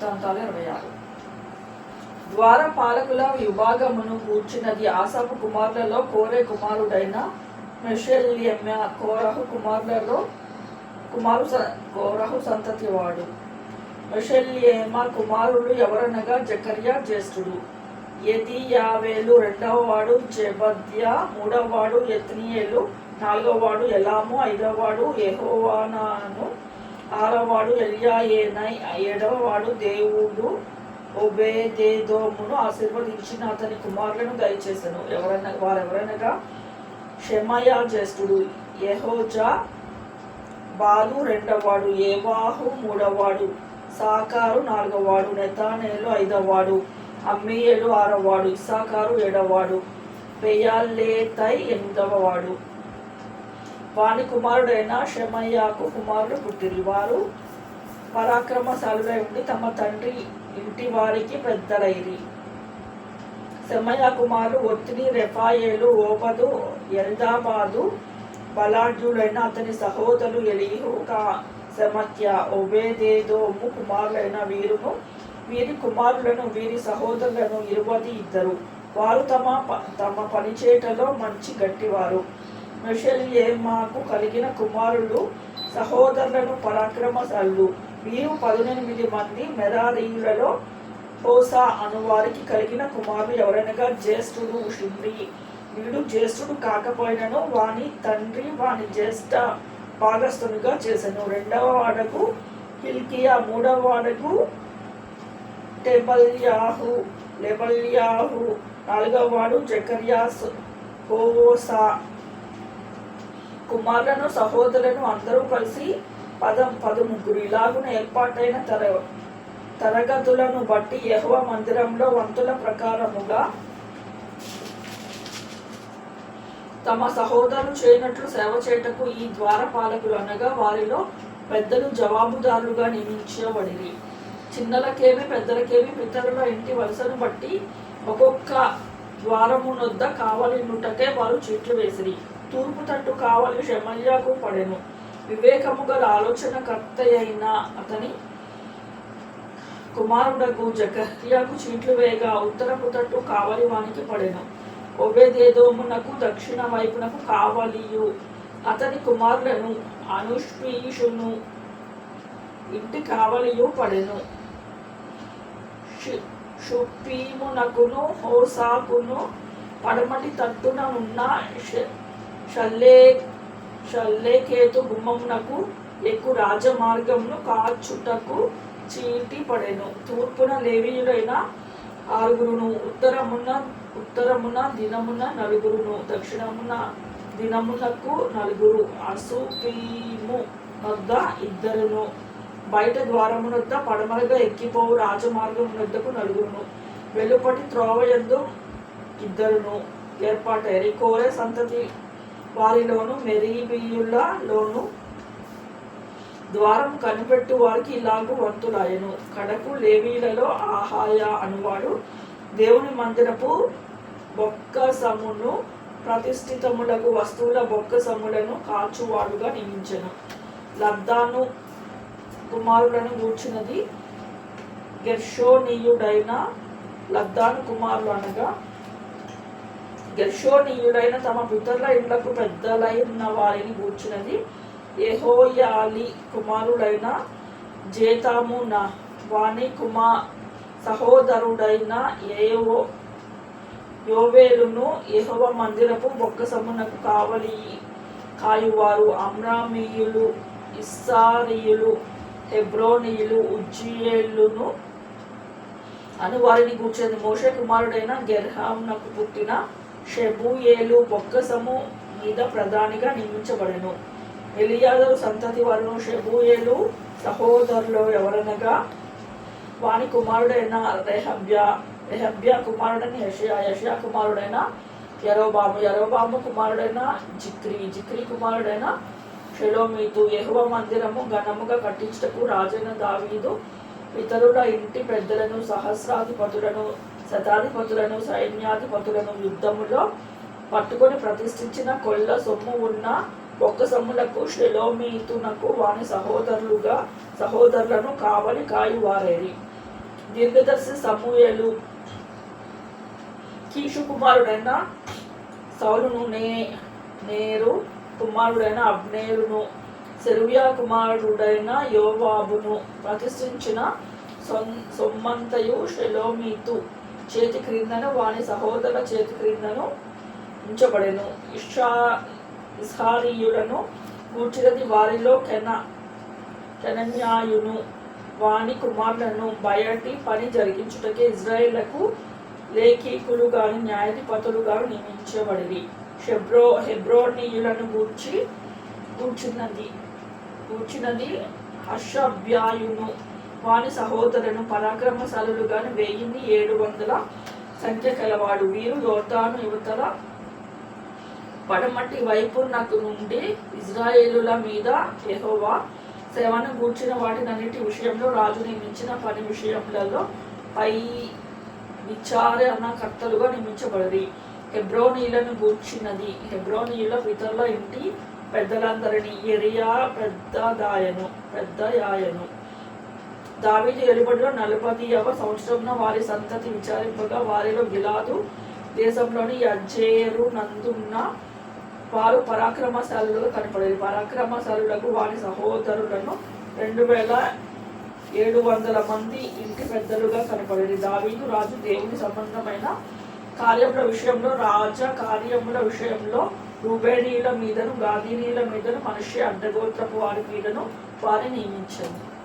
వృత్తాంతాలు ఇరవై ఆరు ద్వారపాలకుల విభాగమును కూర్చున్నది ఆసాపు కుమారులలో కోరే కుమారుడైన మెషెల్యమ్య కోరహు కుమారులలో కుమారు కోరహు సంతతి వాడు. మెషెల్యేమ కుమారుడు ఎవరనగా జకర్యా జ్యేష్ఠుడు. ఎదియావేలు రెండవ వాడు జబద్య మూడవ వాడు ఎత్నియేలు నాలుగవ వాడు ఎలాము ఐదవ వాడు యెహోవానాను ఆరవవాడు ఎలియాయేనై ఏడవ వాడు దేవుడు ఒబేదేదోమును ఆశీర్వదించిన అతని కుమారులను దయచేసను. ఎవరైనా వారెవరనగా షెమయా జ్యేష్ఠుడు యెహోజా బాలు రెండవవాడు ఏవాహు మూడవవాడు సాకారు నాలుగవవాడు నెతానేలు ఐదవవాడు అమ్మీయేలు ఆరవవాడు ఇసాకారు ఏడవవాడు పెయాలేతై ఎనిమిదవవాడు. వాని కుమారుడైన షమయ్యాకు కుమారుడు పుట్టిరి. వారు పరాక్రమశాలుగా ఉండి తమ తండ్రి ఇంటి వారికి పెద్దలైరి. శమయ కుమారుడు ఒత్తిడి రెఫాయేలు ఓపదు ఎల్దాబాదు బలాఢ్యుడైన అతని సహోదరులు ఎలీహు ఒక శమక్య ఒబేదేదోము కుమారులైన వీరును వీరి కుమారులను వీరి సహోదరులను ఇరువది ఇద్దరు. వారు తమ తమ పనిచేటలో మంచి గట్టివారు. మెషల్యేమాకు కలిగిన కుమారులు సహోదరులను పరాక్రమశాలు వీరు పదునెనిమిది మంది మెరారీయులలో హోసా అనువారికి కలిగిన కుమారులు ఎవరనగా జ్యేష్ఠుడు షిమ్రి వీడు జ్యేష్ఠుడు కాకపోయినను వాని తండ్రి వాని జ్యేష్ఠ భాగస్థునిగా చేసెను. రెండవ వాడకు హిల్కియా మూడవ వాడకు టెబల్యాహు లెబల్యాహు నాలుగవ వాడు జకర్యాస్ హోసా కుమారులను సహోదరులను అందరూ కలిసి పదం పదముగ్గురు ఇలాగున ఏర్పాటైన తర తరగతులను బట్టి యెహోవ మందిరంలో వంతుల ప్రకారముగా తమ సహోదరులు చేయనట్లు సేవ చేయుటకు ఈ ద్వారపాలకులు అనగా వారిలో పెద్దలు జవాబుదారులుగా నియమించబడి చిన్నలకేమి పెద్దలకేమి పితరుల ఇంటి వలసను బట్టి ఒక్కొక్క ద్వారమునొద్ద కావలినుటకే వారు చీట్లు వేసిరి. తూర్పు తట్టు కావలి షమల్యాకు పడెను. వివేకము గల ఆలోచనకర్త అయిన అతని కుమారుడకు జకర్యాకు చీట్లు వేయగా ఉత్తరపు తట్టు కావలి వానికి పడెను. ఒబేదేదోమునకు దక్షిణ వైపునకు కావలియు. అతని కుమారులను అనుష్పీషును ఇంటి కావలియు పడెను. షు- షుప్పీమునకును హోసాకును పడమటి తట్టున ఉన్న షల్లే షల్లేకేతు గుమ్మమునకు ఎక్కువ రాజమార్గమును కాచుటకు చీటి పడెను. తూర్పున లేవీయుడైన ఆరుగురును ఉత్తరమున ఉత్తరమున దినమున నలుగురును దక్షిణమున దినమునకు నలుగురు అసూపీము వద్ద ఇద్దరును. బయట ద్వారమునొద్ద పడమరగా ఎక్కిపోవు రాజమార్గం వద్దకు నలుగురును. వెలుపటి త్రోవ ఇద్దరును. ఏర్పాటైరి కోరే సంతతి వారిలోను మెరీబియులలోను ద్వారం కనిపెట్టు వారికి ఇలాగు వంతులాయను. కడకు లేవీలలో ఆహాయ అనువాడు. దేవుని మందిరపు బొక్కసమును ప్రతిష్ఠితములకు వస్తువుల బొక్క సములను కాచువాడుగా నియమించను. లద్దాను కుమారులను కూర్చున్నది గెర్షోనీయుడైన లద్దాను కుమారులు అనగా గెర్షోనీయుడైన తమ పితరుల ఇండ్లకు పెద్దలై ఉన్న వారిని కూర్చున్నది ఎహోయాలి కుమారుడైన జేతాము నా కుమా సహోదరుడైన ఏవో యోవేలును యెహోవ మందిరపు బొక్కసమునకు కావలి కాయువారు అమ్రామీయులు ఇస్సారీయులు హెబ్రోనీయులు ఉజ్జియేలును అను వారిని కూర్చుంది మోషే కుమారుడైన గెర్హామునకు పుట్టిన షెబూయేలు బొక్కసము మీద ప్రధానిగా నియమించబడెను. ఎలియాదరు సంతతి వలన షెబూయేలు సహోదరులు ఎవరనగా వాని కుమారుడైన రెహబ్యా రెహబ్యా కుమారుడైన యషయా యషయా కుమారుడైన యరోబాము యరోబాము కుమారుడైన జిక్రి జిక్రి కుమారుడైన షెలోమీతు యహువ మందిరము ఘనముగా కట్టించుటకు రాజైన దావీదు ఇతరుల ఇంటి పెద్దలను సహస్రాధిపతులను శతాధిపతులను సైన్యాధిపతులను యుద్ధములో పట్టుకొని ప్రతిష్ఠించిన కొల్ల సొమ్ము ఉన్న ఒక్క సొమ్ములకు షెలోమీతునకు వాని సహోదరులుగా సహోదరులను కావలి కానివారేది దీర్ఘదర్శి సమూయలు కీషు కుమారుడైన సౌలును నే నేరు కుమారుడైన అబ్నేరును సెరువియా కుమారుడైన యోవాబును ప్రతిష్ఠించిన సొమ్మంతయు షెలోమీతు. చేతి క్రిందను వాని సహోదరుల చేతి క్రిందను ఉంచబడెను. ఇషా ఇస్హారీయులను కూర్చినది వారిలో కెన కెనన్యాయును వాని కుమారులను బయటి పని జరిగించుటకే ఇజ్రాయిళ్ళకు లేఖికులు గాని న్యాయాధిపతులు గాను నియమించబడివి హెబ్రో హెబ్రోనీయులను గూర్చి కూర్చున్నది కూర్చున్నది హర్షభ్యాయును వాని సహోదరులను పరాక్రమశాలులుగాను వెయ్యిన్ని ఏడు వందల సంఖ్య కలవాడు. వీరు యోర్దాను యువతల పడమటి వైపు నాకు నుండి ఇజ్రాయేలుల మీద యెహోవా సేవను గూర్చిన వాటినన్నిటి విషయంలో రాజు నియమించిన పని విషయములలో పై విచారణకర్తలుగా నియమించబడి హెబ్రోనీలను గూర్చినది. హెబ్రోనీయుల పితరుల ఇంటి పెద్దలందరినీ ఎరియా పెద్దదాయను పెద్దయాయను. దావీదు ఎలుబడిలో నలభైవ సంవత్సరంలో వారి సంతతి విచారింపగా వారిలో గిలాదు దేశంలోని అజేరు నందున్న వారు పరాక్రమశాలులుగా కనపడేది. పరాక్రమశాలులకు వారి సహోదరులను రెండు వేల ఏడు వందల మంది ఇంటి పెద్దలుగా కనపడేది. దావీదు రాజు దేవుని సంబంధమైన కార్యముల విషయంలో రాజ కార్యముల విషయంలో రూబేనీల మీదను గాదీనీల మీదను మనిషి అడ్డగోత్రపు వారి మీదను వారిని నియమించింది